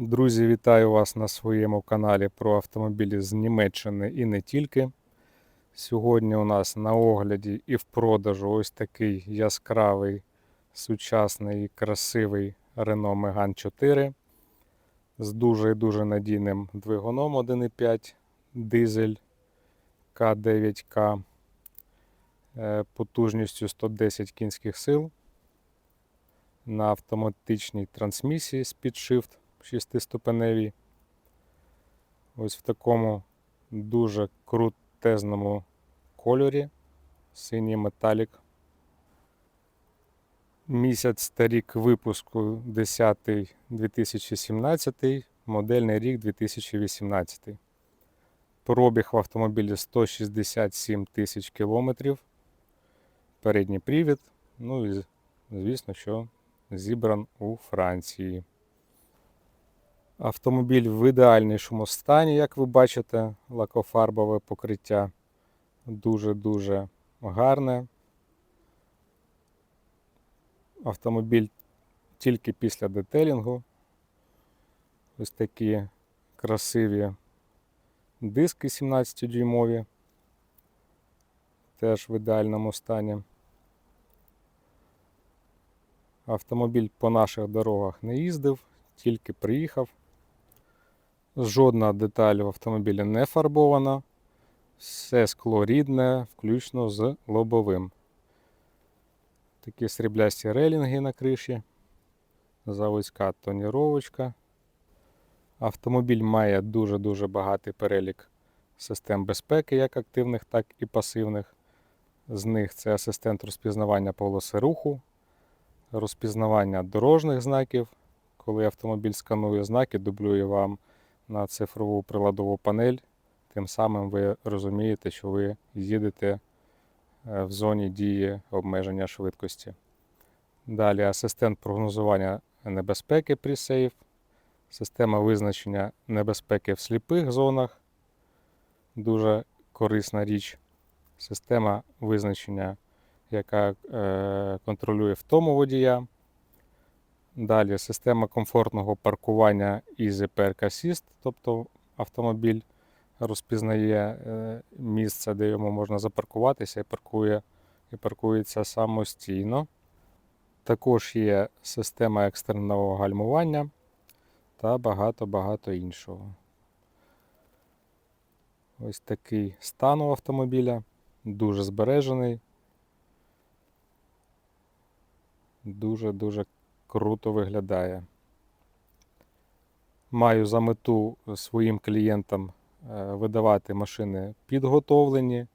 Друзі, вітаю вас на своєму каналі про автомобілі з Німеччини і не тільки. Сьогодні у нас на огляді і в продажу ось такий яскравий, сучасний і красивий Renault Megane 4 з дуже і дуже надійним двигуном 1.5 дизель К9К е, потужністю 110 кінських сил на автоматичній трансмісії Speed Shift шестиступеневій. Ось в такому дуже крутезному кольорі. Синій металік. Місяць та рік випуску 10 2017, модельний рік 2018. Пробіг в автомобілі 167 тисяч кілометрів. Передній привід. Ну і звісно, що зібран у Франції. Автомобіль в ідеальнішому стані, як ви бачите, лакофарбове покриття дуже-дуже гарне. Автомобіль тільки після детелінгу. Ось такі красиві диски 17-дюймові, теж в ідеальному стані. Автомобіль по наших дорогах не їздив, тільки приїхав. Жодна деталь в автомобілі не фарбована. Все скло рідне, включно з лобовим. Такі сріблясті релінги на криші. Заводська тоніровочка. Автомобіль має дуже-дуже багатий перелік систем безпеки, як активних, так і пасивних. З них це асистент розпізнавання полоси руху, розпізнавання дорожніх знаків, коли автомобіль сканує знаки, дублює вам на цифрову приладову панель. Тим самим ви розумієте, що ви їдете е, в зоні дії обмеження швидкості. Далі асистент прогнозування небезпеки pre-save, система визначення небезпеки в сліпих зонах. Дуже корисна річ. Система визначення, яка е, контролює втому водія. Далі система комфортного паркування Easy Park Assist, тобто автомобіль розпізнає е, місце, де йому можна запаркуватися і паркує і паркується самостійно. Також є система екстреного гальмування та багато-багато іншого. Ось такий стан у автомобіля, дуже збережений. Дуже-дуже круто виглядає. Маю за мету своїм клієнтам е, видавати машини підготовлені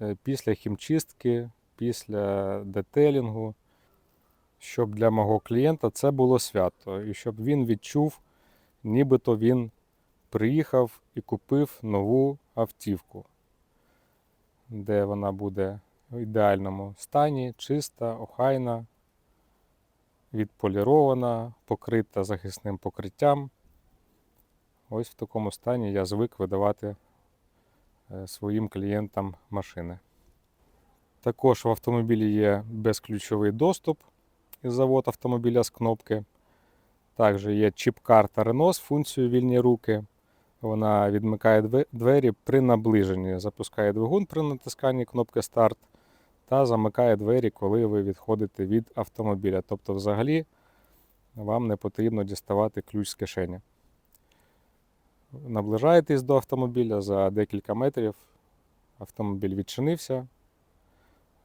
е, після хімчистки, після детелінгу, щоб для мого клієнта це було свято, і щоб він відчув, нібито він приїхав і купив нову автівку, де вона буде в ідеальному стані, чиста, охайна відполірована, покрита захисним покриттям. Ось в такому стані я звик видавати е, своїм клієнтам машини. Також в автомобілі є безключовий доступ із завод автомобіля з кнопки. Також є чіп-карта Renault з функцією вільні руки. Вона відмикає двері при наближенні, запускає двигун при натисканні кнопки старт та замикає двері, коли ви відходите від автомобіля. Тобто, взагалі, вам не потрібно діставати ключ з кишені. Наближаєтесь до автомобіля за декілька метрів. Автомобіль відчинився,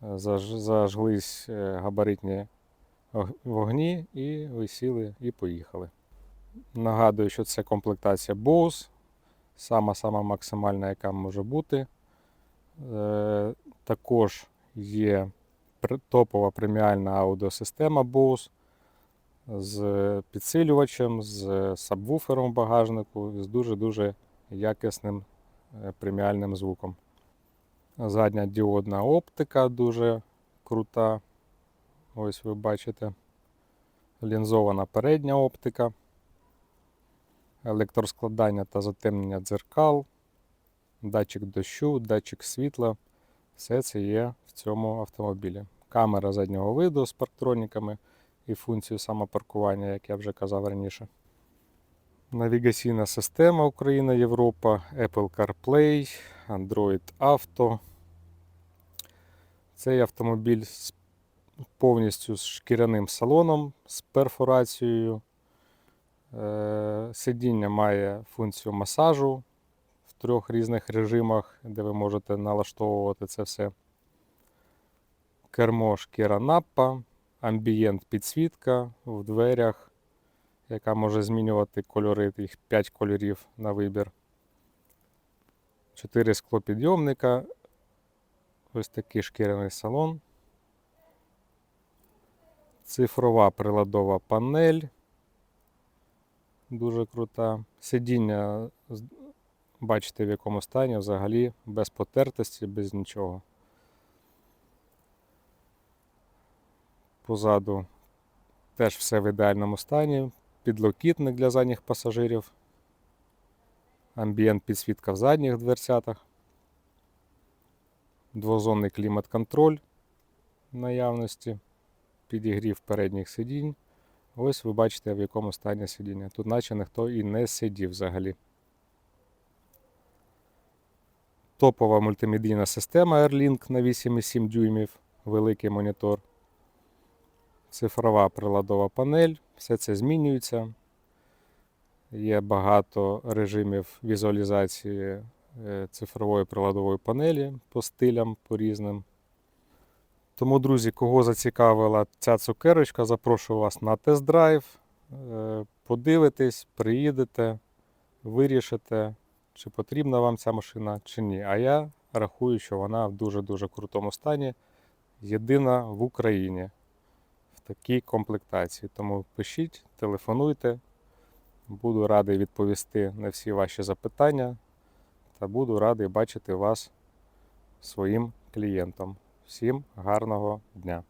зажглись е, габаритні вогні, і ви сіли і поїхали. Нагадую, що це комплектація Bose, сама-сама максимальна, яка може бути. Е, Також є топова преміальна аудіосистема Bose з підсилювачем, з сабвуфером в багажнику, з дуже-дуже якісним е, преміальним звуком. Задня діодна оптика дуже крута. Ось ви бачите. Лінзована передня оптика, електроскладання та затемнення дзеркал, датчик дощу, датчик світла. Все це є в цьому автомобілі. Камера заднього виду з парктроніками і функцією самопаркування, як я вже казав раніше. Навігаційна система Україна, Європа, Apple CarPlay, Android Auto. Цей автомобіль з повністю з шкіряним салоном, з перфорацією. Е, Сидіння має функцію масажу трьох різних режимах, де ви можете налаштовувати це все. Кермо шкіра напа, амбієнт підсвітка в дверях, яка може змінювати кольори, їх 5 кольорів на вибір. 4 склопідйомника, ось такий шкіряний салон. Цифрова приладова панель. Дуже крута. Сидіння, бачите, в якому стані взагалі без потертості, без нічого. Позаду теж все в ідеальному стані. Підлокітник для задніх пасажирів. Амбієнт підсвітка в задніх дверцятах. Двозонний клімат-контроль наявності. Підігрів передніх сидінь. Ось ви бачите, в якому стані сидіння. Тут наче ніхто і не сидів взагалі. Топова мультимедійна система AirLink на 8,7 дюймів, великий монітор. Цифрова приладова панель, все це змінюється. Є багато режимів візуалізації е, цифрової приладової панелі по стилям, по різним. Тому, друзі, кого зацікавила ця цукерочка, запрошую вас на тест-драйв. Е, Подивитесь, приїдете, вирішите, чи потрібна вам ця машина, чи ні. А я рахую, що вона в дуже-дуже крутому стані. Єдина в Україні в такій комплектації. Тому пишіть, телефонуйте. Буду радий відповісти на всі ваші запитання та буду радий бачити вас своїм клієнтом. Всім гарного дня!